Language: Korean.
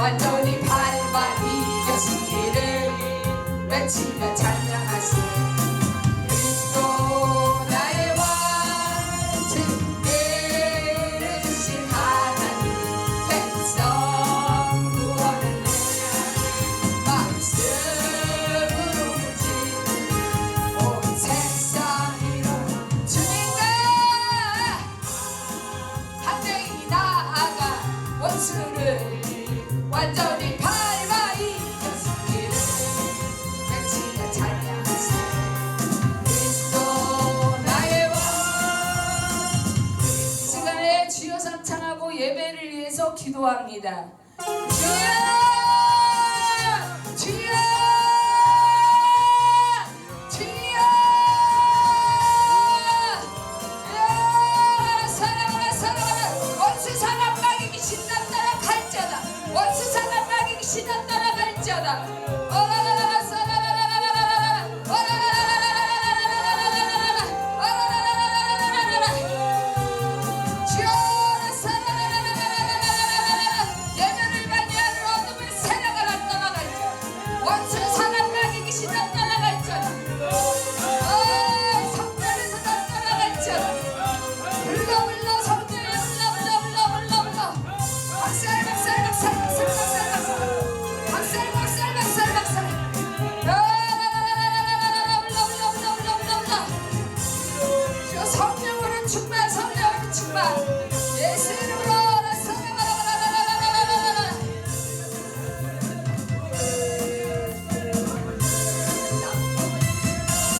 완전히 발발 이겼으기를 외치며 찬양하세 그리스도 나의 왕 증대르신 하나님 백성 구원을 내라 말씀으로 무지 온 세상이로 주님과 함께 나아가 원수를 기도합니다. 주여 주여 주여 야, 사랑하라 사랑하라 원수 사람 막이기 신난 나라 나라 갈지어다